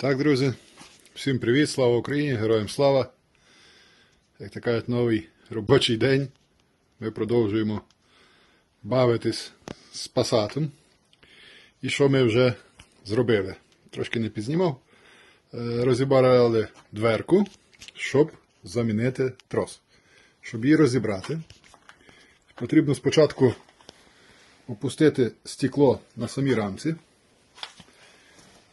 Так, друзі, всім привіт, слава Україні, героям слава. Як то новий робочий день. Ми продовжуємо бавитись з пасатом. І що ми вже зробили? Трошки не підзнімав. Е, Розібрали дверку, щоб замінити трос. Щоб її розібрати, потрібно спочатку опустити стекло на самій рамці.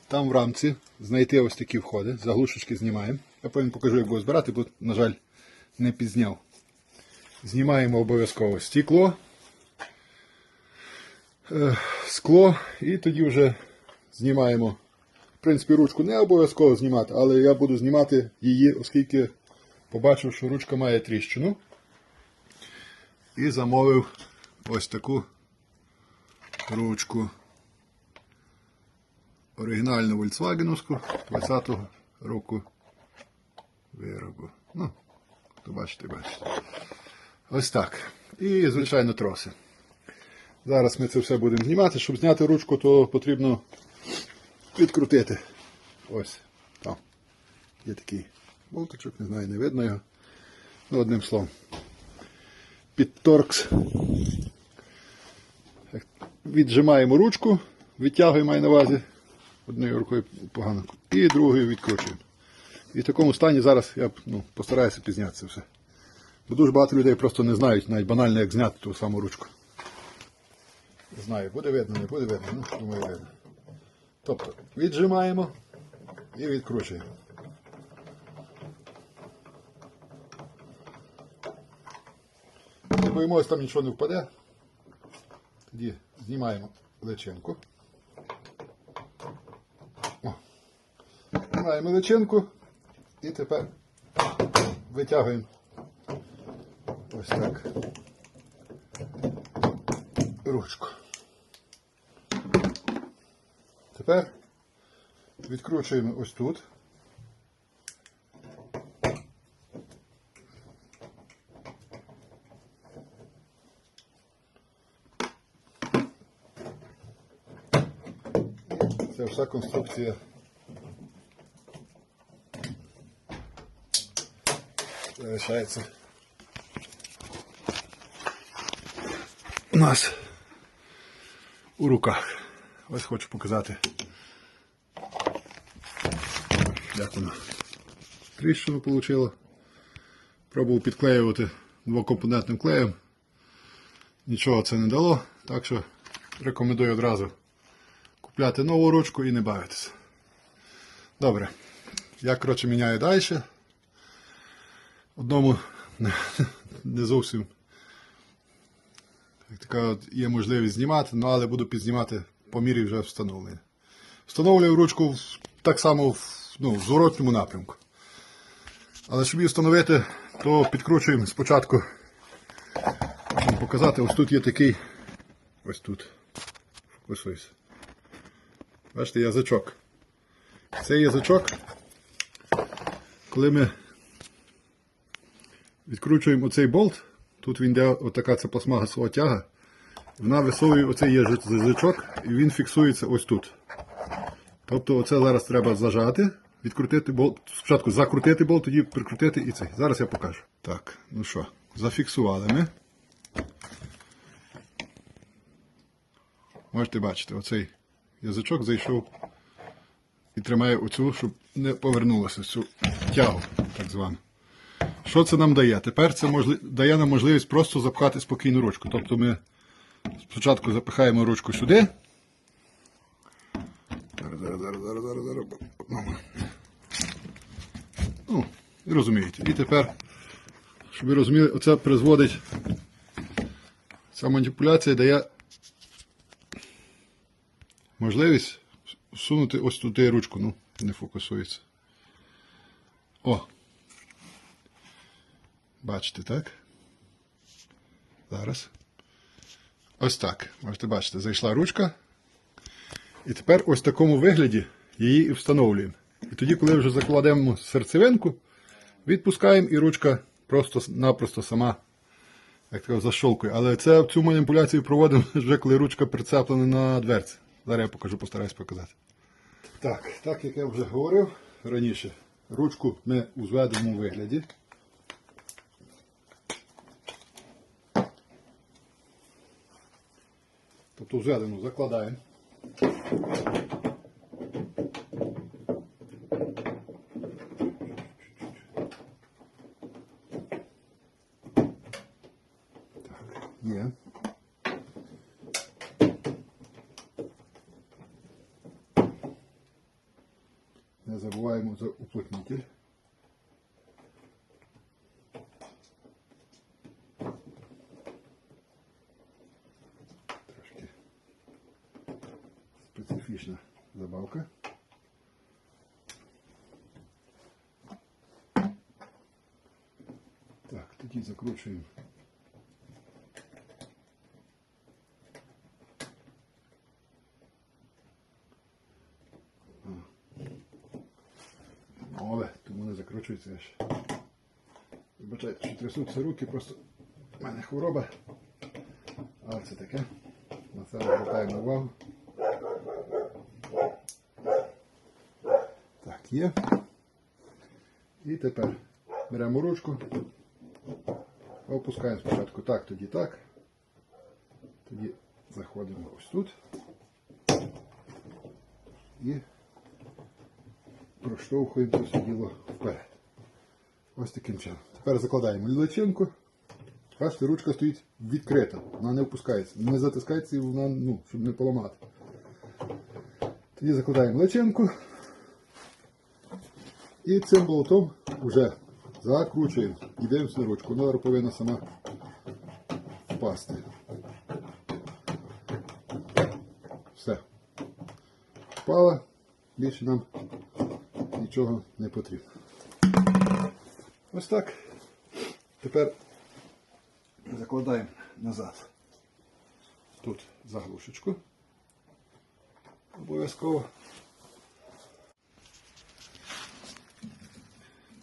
Там в рамці знайти ось такі входи, заглушечки знімаємо. Я потім покажу, як буду збирати, бо, на жаль, не пізняв. Знімаємо обов'язково стекло, е, скло і тоді вже знімаємо. В принципі, ручку не обов'язково знімати, але я буду знімати її, оскільки побачив, що ручка має тріщину. І замовив ось таку ручку оригінальну Volkswagenовську 20-го року виробу. Ну, то бачите, бачите. Ось так. І, звичайно, троси. Зараз ми це все будемо знімати. Щоб зняти ручку, то потрібно відкрутити. Ось там. Є такий болтичок, не знаю, не видно його. Ну, одним словом. Підторкс. Віджимаємо ручку, відтягуємо на увазі. Однією рукою погано. І другою відкручуємо. І в такому стані зараз я ну, постараюся пізняти це все. Бо дуже багато людей просто не знають навіть банально, як зняти ту саму ручку. Не знаю, буде видно, не буде видно. Ну, думаю, видно. Тобто віджимаємо і відкручуємо. Не боїмося, там нічого не впаде. Тоді знімаємо личинку. Знімаємо личинку і тепер витягуємо ось так ручку. Тепер відкручуємо ось тут. Це вся конструкція. Залишається. У нас у руках. Ось хочу показати, як воно тріщину вийшло. Пробував підклеювати двокомпонентним клеєм. Нічого це не дало, так що рекомендую одразу купляти нову ручку і не бавитися. Добре. Я, коротше, міняю далі. Одному не зовсім така є можливість знімати, ну, але буду підзнімати по мірі вже встановлення. Встановлюю ручку так само в, ну, в зворотньому напрямку. Але щоб її встановити, то підкручуємо спочатку. Вам показати, ось тут є такий. Ось тут. Фокусуйся. Бачите, язичок. Цей язичок, коли ми відкручуємо оцей болт, тут він йде отака це пластмасова тяга, вона висовує оцей язичок і він фіксується ось тут. Тобто оце зараз треба зажати, відкрутити болт, спочатку закрутити болт, тоді прикрутити і цей. Зараз я покажу. Так, ну що, зафіксували ми. Можете бачити, оцей язичок зайшов і тримає оцю, щоб не повернулося цю тягу, так звану. Що це нам дає? Тепер це можли... дає нам можливість просто запхати спокійну ручку. Тобто ми спочатку запихаємо ручку сюди. Ну, і розумієте. І тепер, щоб ви розуміли, оце призводить. Ця маніпуляція дає можливість всунути ось туди ручку. Ну, не фокусується. О! Бачите, так? Зараз. Ось так. Можете бачити, зайшла ручка. І тепер ось в такому вигляді її і встановлюємо. І тоді, коли вже закладемо серцевинку, відпускаємо і ручка просто-напросто сама як така защолкує. Але це цю маніпуляцію проводимо вже коли ручка прицеплена на дверці. Зараз я покажу, постараюсь показати. Так, так як я вже говорив раніше, ручку ми у зведеному вигляді. Тобто зведену закладаємо. Не забуваємо за уплотнитель. Тоді закручуємо. Нове, тому не закручується аж. Вибачайте, що трясуться руки, просто в мене хвороба. Але це таке. На це звертаємо увагу. Так, є. І тепер беремо ручку, опускаємо спочатку так, тоді так. Тоді заходимо ось тут. І проштовхуємо це все діло вперед. Ось таким чином. Тепер закладаємо лічинку. Бачите, ручка стоїть відкрита, вона не опускається. Не затискається вона, ну, щоб не поламати. Тоді закладаємо личинку. І цим болтом вже закручуємо. І дивимося на ручку. Повинна сама впасти. Все. Впала. Більше нам нічого не потрібно. Ось так. Тепер закладаємо назад. Тут заглушечку. Обов'язково.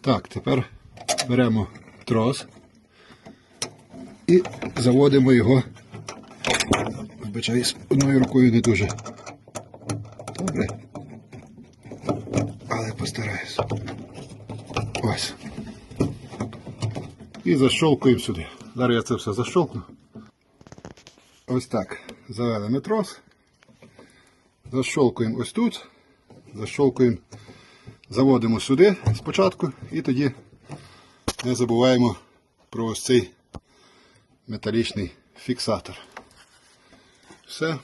Так, тепер беремо трос і заводимо його. Вибачаюсь, одною рукою не дуже. Добре. Але постараюсь. Ось. І защолкуємо сюди. Зараз я це все защолкну. Ось так. Завели ми трос. Защолкуємо ось тут. Защолкуємо, заводимо сюди спочатку і тоді не забуваємо про ось цей металічний фіксатор. Все.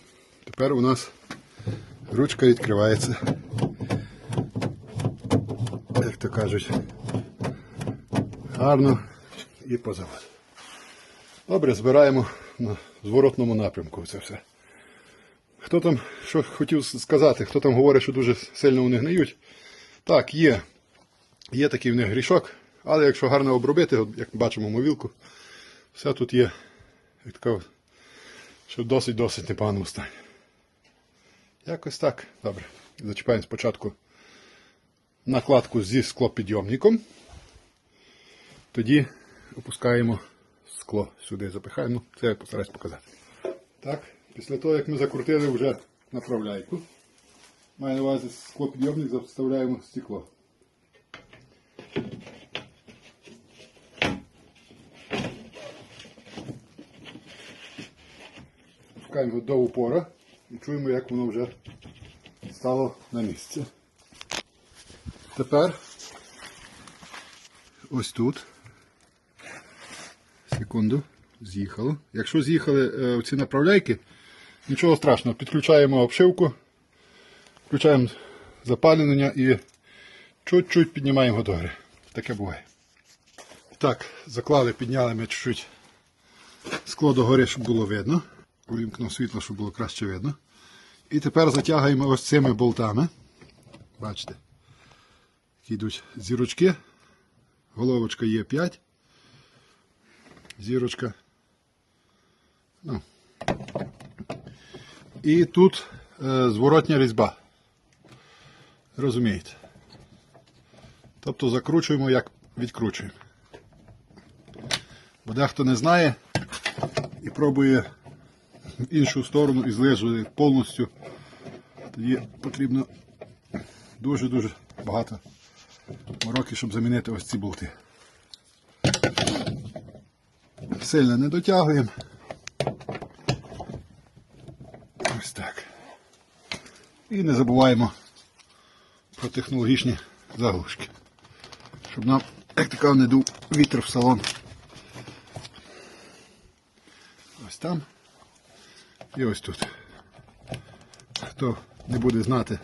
Тепер у нас ручка відкривається. Як то кажуть, гарно і позавод. Добре, збираємо на зворотному напрямку це все. Хто там, що хотів сказати, хто там говорить, що дуже сильно вони гниють. Так, є. Є такий в них грішок, але якщо гарно обробити, як бачимо мовілку, все тут є, як така, що досить-досить непоганому стані. Якось так. Добре. Зачіпаємо спочатку накладку зі склопідйомником. Тоді опускаємо скло сюди, запихаємо. Ну, Це я постараюсь показати. Так, після того, як ми закрутили вже направляйку, маю на увазі склопідйомник, заставляємо стекло. Його до упора і чуємо, як воно вже стало на місце. Тепер ось тут. Секунду, з'їхало. Якщо з'їхали е, ці направляйки, нічого страшного, підключаємо обшивку, включаємо запалювання і чуть-чуть піднімаємо його догори. Таке буває. Так, заклали, підняли ми чуть-чуть скло догори, щоб було видно. Увімкнув світло, щоб було краще видно. І тепер затягуємо ось цими болтами. Бачите, які йдуть зірочки. Головочка є 5. Зірочка. Ну. І тут е, зворотня різьба. Розумієте? Тобто закручуємо, як відкручуємо. Бо дехто не знає і пробує іншу сторону і злежує повністю. Тоді потрібно дуже-дуже багато мороки, щоб замінити ось ці болти. Сильно не дотягуємо. Ось так. І не забуваємо про технологічні заглушки. Щоб нам, як така, не дув вітер в салон. Ось там. І ось тут. Хто не буде знати,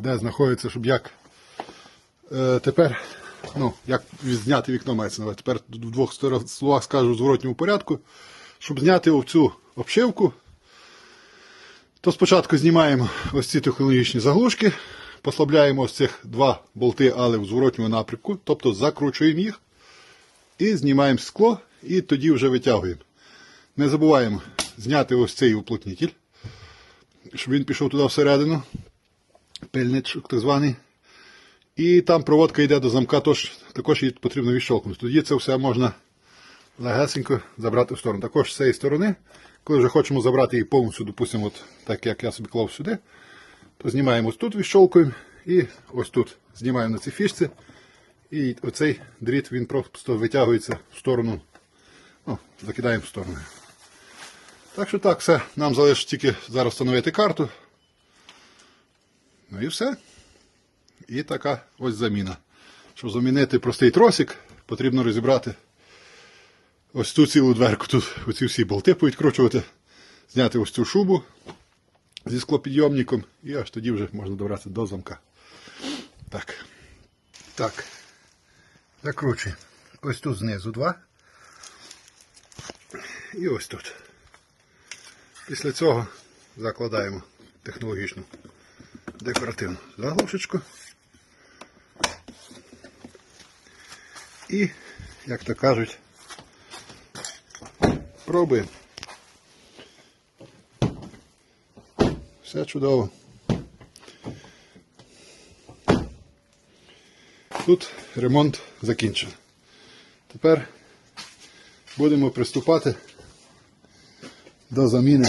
де знаходиться, щоб як е, тепер, ну, як зняти вікно мається на увазі. Тепер в двох словах скажу в зворотньому порядку. Щоб зняти оцю обшивку, то спочатку знімаємо ось ці технологічні заглушки, послабляємо ось цих два болти, але в зворотньому напрямку, тобто закручуємо їх і знімаємо скло, і тоді вже витягуємо. Не забуваємо зняти ось цей уплотнитель, щоб він пішов туди всередину, пильничок так званий. І там проводка йде до замка, тож також її потрібно відщолкнути. Тоді це все можна легесенько забрати в сторону. Також з цієї сторони, коли вже хочемо забрати її повністю, допустимо, от так як я собі клав сюди, то знімаємо ось тут, відщолкуємо і ось тут знімаємо на цій фішці. І оцей дріт він просто витягується в сторону, ну, закидаємо в сторону. Так що так, все. Нам залишить тільки зараз встановити карту. Ну і все. І така ось заміна. Щоб замінити простий тросик, потрібно розібрати ось цю цілу дверку. Тут оці всі болти повідкручувати, зняти ось цю шубу зі склопідйомником і аж тоді вже можна добратися до замка. Так. Так. Закручуємо. Ось тут знизу два. І ось тут. Після цього закладаємо технологічну декоративну заглушечку. І, як то кажуть, пробуємо. Все чудово. Тут ремонт закінчено. Тепер будемо приступати до заміни,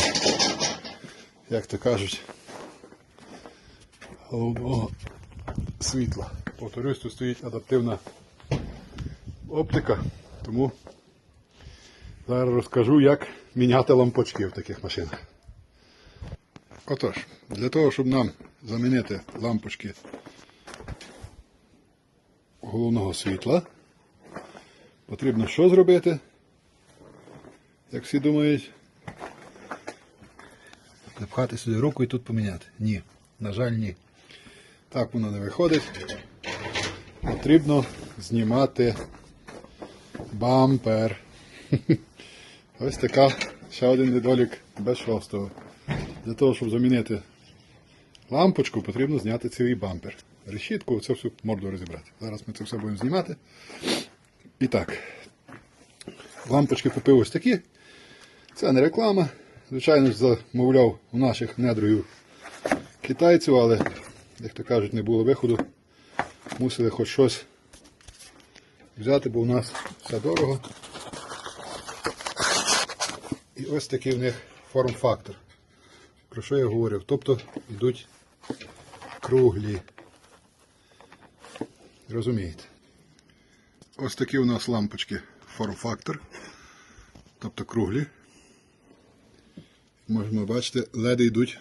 як то кажуть, головного світла. Повторюсь, тут стоїть адаптивна оптика, тому зараз розкажу, як міняти лампочки в таких машинах. Отож, для того, щоб нам замінити лампочки головного світла, потрібно що зробити? Як всі думають, запхати сюди руку і тут поміняти. Ні, на жаль, ні. Так воно не виходить. Потрібно знімати бампер. Ось така ще один недолік без шостого. Для того, щоб замінити лампочку, потрібно зняти цілий бампер. Решітку, це всю морду розібрати. Зараз ми це все будемо знімати. І так, лампочки купив ось такі. Це не реклама. Звичайно ж, замовляв у наших недругів китайців, але, як то кажуть, не було виходу. Мусили хоч щось взяти, бо у нас все дорого. І ось такий в них форм-фактор. Про що я говорив? Тобто йдуть круглі. Розумієте? Ось такі у нас лампочки форм-фактор. Тобто круглі. Можемо бачити, леди йдуть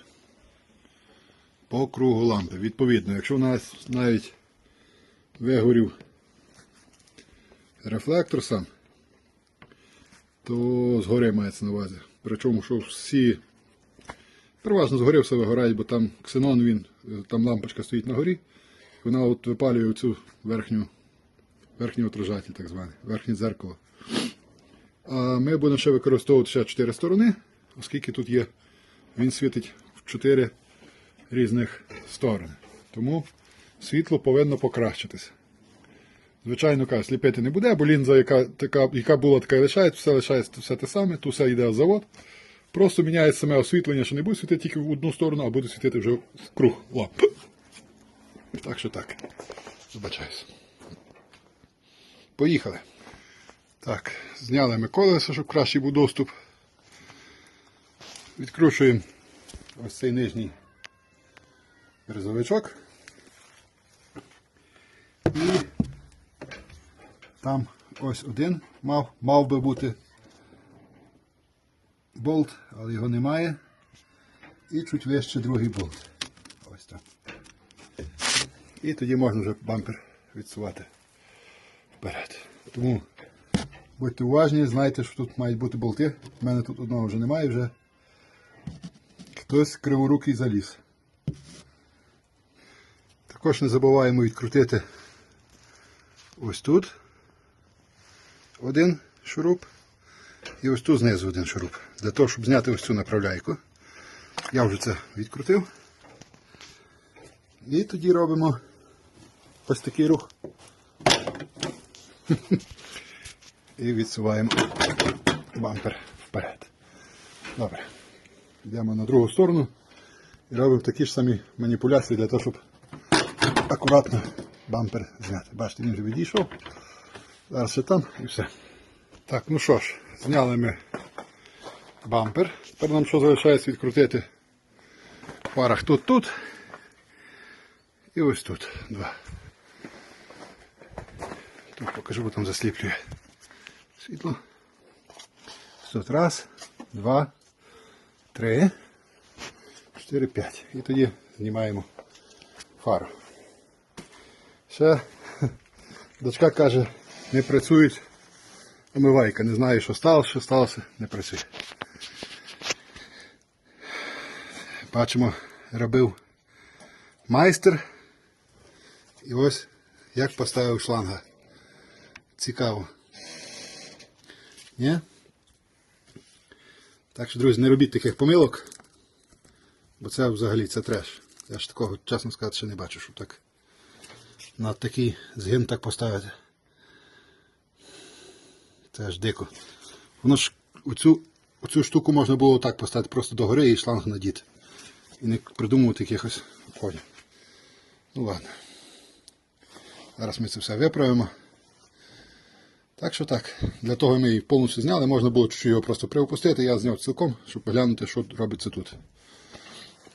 по кругу лампи. Відповідно, якщо у нас навіть вигорів рефлектор сам, то згори мається на увазі. Причому, що всі переважно згори все вигорають, бо там ксенон, він, там лампочка стоїть на горі, вона от випалює цю верхню, верхній отражатель, так званий, верхнє дзеркало. А ми будемо ще використовувати ще 4 сторони, оскільки тут є, він світить в 4 різних сторони. Тому світло повинно покращитися. Звичайно, кажу, сліпити не буде, бо лінза, яка, така, яка була, така і лишається, все лишається все те саме, тут все йде в завод. Просто міняється саме освітлення, що не буде світити тільки в одну сторону, а буде світити вже в круг ламп. Так що так. Вибачаюсь. Поїхали. Так, зняли ми колесо, щоб кращий був доступ. Відкручуємо ось цей нижній березовичок. І там ось один мав, мав би бути болт, але його немає. І чуть вище другий болт. Ось так. І тоді можна вже бампер відсувати вперед. Тому будьте уважні, знайте, що тут мають бути болти. У мене тут одного вже немає вже хтось криворукий заліз. Також не забуваємо відкрутити ось тут один шуруп і ось тут знизу один шуруп. Для того, щоб зняти ось цю направляйку. Я вже це відкрутив. І тоді робимо ось такий рух. І відсуваємо бампер вперед. Добре. Йдемо на другу сторону і робимо такі ж самі маніпуляції для того, щоб акуратно бампер зняти. Бачите, він вже відійшов. Зараз ще там і все. Так, ну що ж, зняли ми бампер. Тепер нам що залишається відкрутити в парах тут, тут. І ось тут два. Тут покажу, бо там засліплює світло. Тут раз, два, три, чотири, п'ять. І тоді знімаємо фару. Ще дочка каже, не працюють омивайка. Не знаю, що сталося, що сталося, не працює. Бачимо, робив майстер. І ось як поставив шланга. Цікаво. Ні? Так що, друзі, не робіть таких помилок, бо це взагалі це треш. Я ж такого, чесно сказати, ще не бачу, щоб так на такий згин так поставити. Це аж дико. Воно ж оцю, оцю штуку можна було так поставити просто догори і шланг надіти. І не придумувати якихось обходів. Ну ладно. Зараз ми це все виправимо. Так що так, для того ми її повністю зняли, можна було чуть-чуть його просто приопустити, я зняв цілком, щоб поглянути, що робиться тут.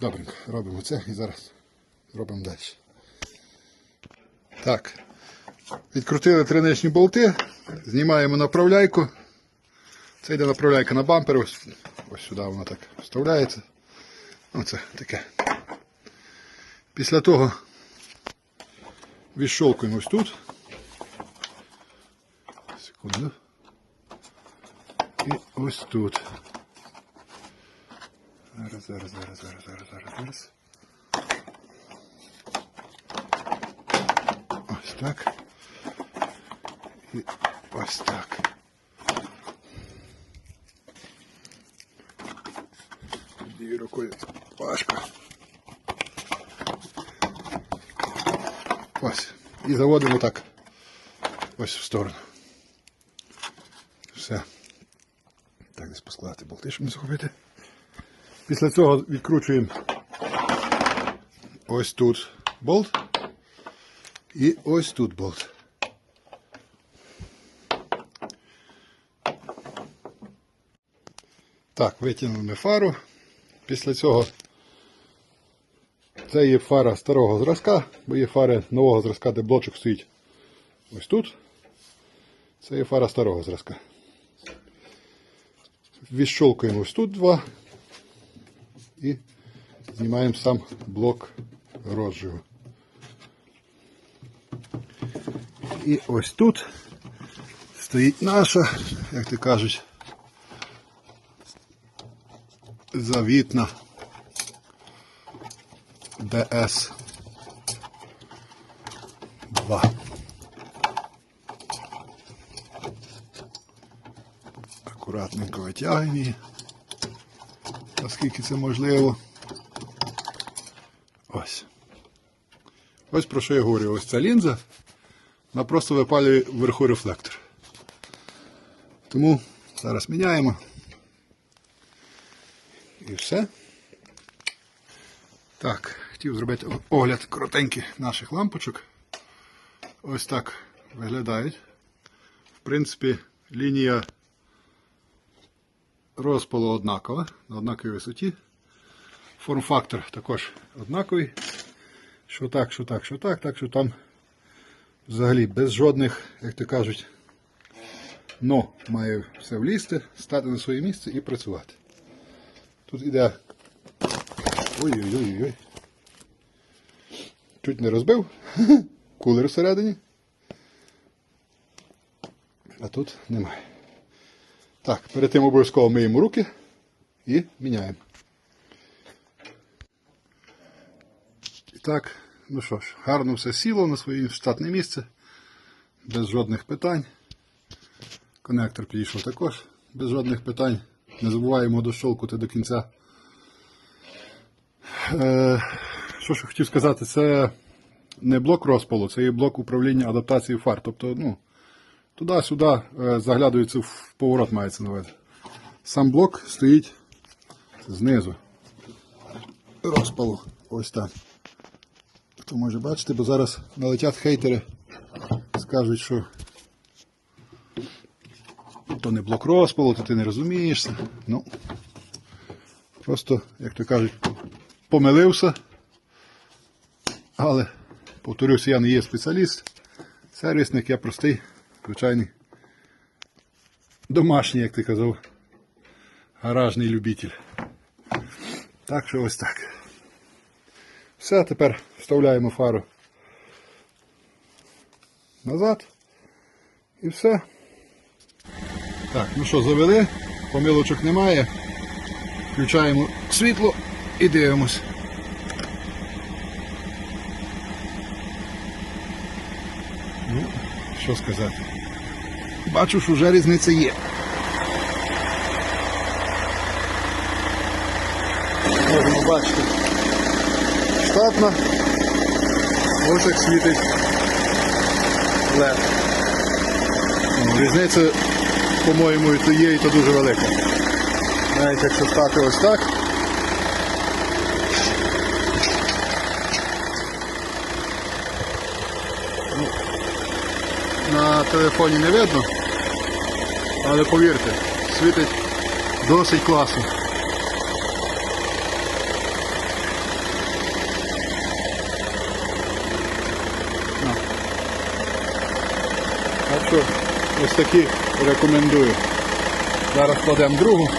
Добренько, робимо це і зараз робимо далі. Так, відкрутили триничні болти, знімаємо направляйку. Це йде направляйка на бампер, ось, ось сюди вона так вставляється. Оце таке. Після того відщолкуємо ось тут. Секунду. І ось тут. Зараз, зараз, зараз, зараз, зараз, зараз, зараз. Ось так. І ось так. Однією рукою важко. Ось. І заводимо так. Ось в сторону. Все. Так, десь поскладати болти, щоб не захопити. Після цього відкручуємо ось тут болт. І ось тут болт. Так, витягнули ми фару. Після цього це є фара старого зразка, бо є фари нового зразка, де блочок стоїть ось тут. Це є фара старого зразка. Відщолкуємо ось тут два і знімаємо сам блок розжигу. І ось тут стоїть наша, як то кажуть, завітна ДС Акуратненько витягуємо її, наскільки це можливо. Ось. Ось про що я говорю. Ось ця лінза, вона просто випалює вверху рефлектор. Тому зараз міняємо. І все. Так, хотів зробити огляд коротенький наших лампочок. Ось так виглядають. В принципі, лінія розпалу однакова, на однаковій висоті. Форм-фактор також однаковий. Що так, що так, що так, так що там взагалі без жодних, як то кажуть, но має все влізти, стати на своє місце і працювати. Тут іде. Ой-ой-ой. Чуть не розбив. Кулер всередині. А тут немає. Так, перед тим обов'язково миємо руки і міняємо. І так, ну що ж, гарно все сіло на своє штатне місце, без жодних питань. Конектор підійшов також, без жодних питань. Не забуваємо дощолкати до кінця. Е, що ж хотів сказати, це не блок розпалу, це є блок управління адаптації фар. Тобто, ну, туди-сюди е, заглядується в поворот, мається на увазі. Сам блок стоїть знизу. Розпалу. Ось так. Хто може бачити, бо зараз налетять хейтери, скажуть, що то не блок розпалу, то ти не розумієшся. Ну, просто, як то кажуть, помилився. Але, повторюся, я не є спеціаліст. Сервісник я простий, звичайний. Домашній, як ти казав, гаражний любитель. Так що ось так. Все, тепер вставляємо фару назад. І все. Так, ну що, завели, помилочок немає. Включаємо світло і дивимось. Ну, що сказати. Бачу, що вже різниця є. Можемо бачити. Штатна. Ось як світить LED. Ну, Різниця, по-моєму, і то є, і то дуже велика. Навіть якщо стати ось так. Ну, На телефоні не видно, але повірте, світить досить класно. Так що ось такі рекомендую. Зараз кладемо другу,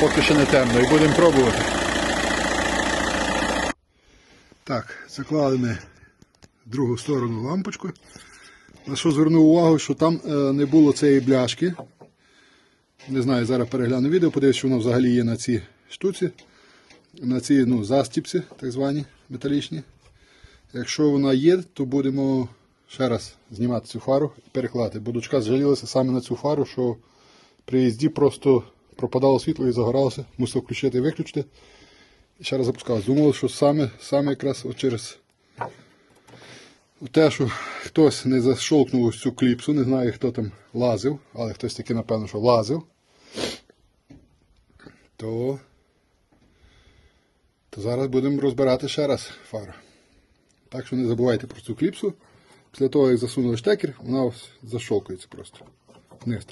поки ще не темно, і будемо пробувати. Так, заклали ми другу сторону лампочку. На що звернув увагу, що там е, не було цієї бляшки. Не знаю, зараз перегляну відео, подивлюсь, що воно взагалі є на цій штуці. На цій ну, застіпці, так звані металічні. Якщо вона є, то будемо ще раз знімати цю фару і перекладати. Бо дочка зжалілася саме на цю фару, що при їзді просто пропадало світло і загоралося. Мусив включити і виключити. І ще раз запускав. Думав, що саме, саме якраз от через те, що хтось не зашовкнув ось цю кліпсу, не знаю, хто там лазив, але хтось таки, напевно, що лазив, то, то зараз будемо розбирати ще раз фару. Так що не забувайте про цю кліпсу. Після того, як засунули штекер, вона ось зашовкується просто. Вниз.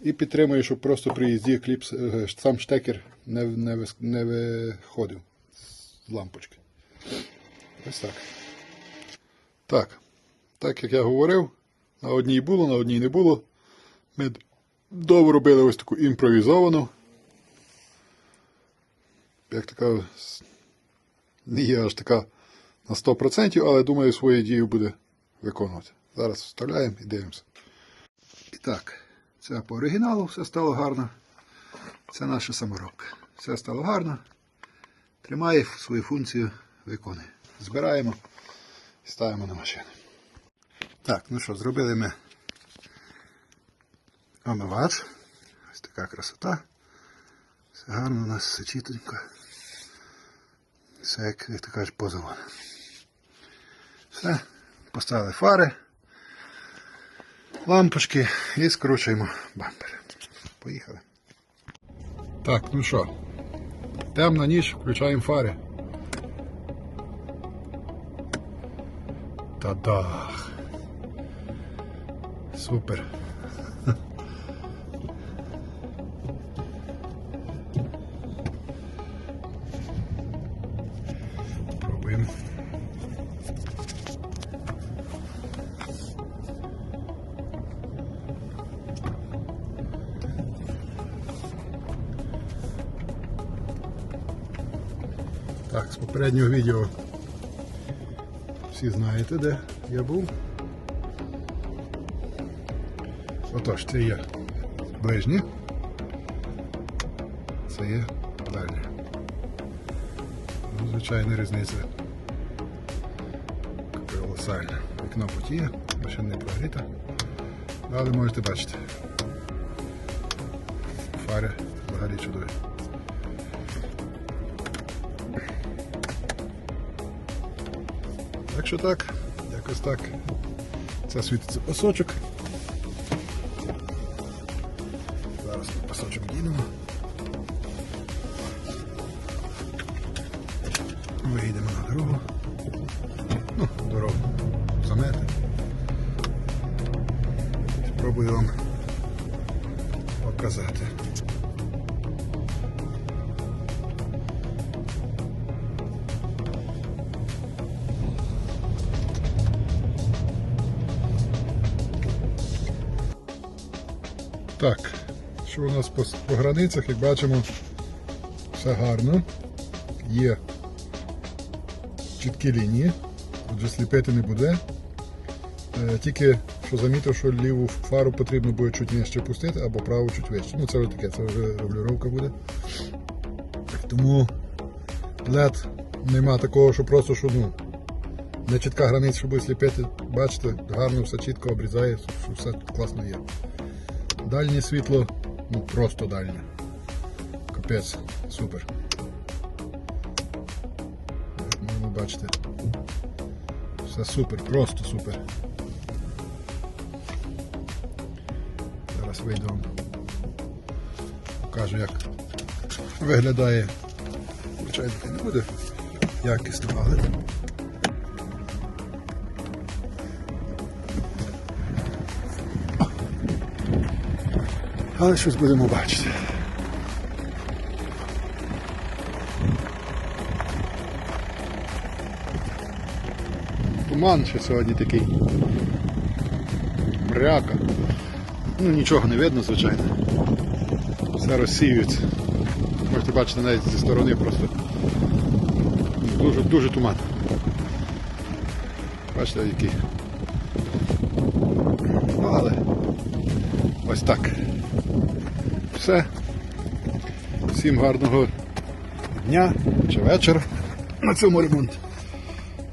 І підтримує, щоб просто при їзді кліпс, е, сам штекер не, не, не виходив з лампочки. Ось так. Так. Так як я говорив, на одній було, на одній не було. Ми довго робили ось таку імпровізовану. Як така не є аж така на 100%, але думаю, свою дію буде виконувати. Зараз вставляємо і дивимося. І так, це по оригіналу все стало гарно. Це наша саморобка. Все стало гарно. Тримає свою функцію, виконує. Збираємо ставимо на машину. Так, ну що, зробили ми омивач. Ось така красота. Все гарно у нас все чітенько. Все, як, як ти кажеш, позовано. Все, поставили фари, лампочки і скручуємо бампер. Поїхали. Так, ну що, темна ніч, включаємо фари. Та да. Супер. Так, з попереднього відео всі знаєте, де я був. Отож, це є ближнє. Це є дальнє. Ну, звичайна різниця. Колосальна. Вікно потіє, машина не прогріта. Але можете бачити. Фари взагалі чудові. Так що так, якось так. Це світиться пасочок. Границях, як бачимо, все гарно. Є чіткі лінії, отже сліпити не буде. Е, Тільки що замітив, що ліву фару потрібно буде чуть нижче пустити або праву чуть вище. Ну це вже таке, це вже регулювання буде. Тому LED нема такого, що просто що ну, не чітка границя, щоб сліпити. Бачите, гарно все чітко обрізає, все класно є. Дальнє світло, ну просто дальнє. Капець, супер. Як можемо бачити. Все супер, просто супер. Зараз вийду вам. Покажу, як виглядає. Звичайно, не буде якісно, але. Але щось будемо бачити. Туман ще сьогодні такий. Мряка. Ну нічого не видно, звичайно. Все розсіюється. Можете бачити навіть зі сторони просто дуже, дуже туман. Бачите, який. Ну, але ось так. Все. Всім гарного дня чи вечора на цьому ремонті.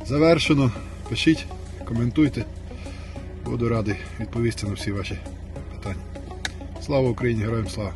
Завершено. Пишіть, коментуйте. Буду радий відповісти на всі ваші питання. Слава Україні, героям слава!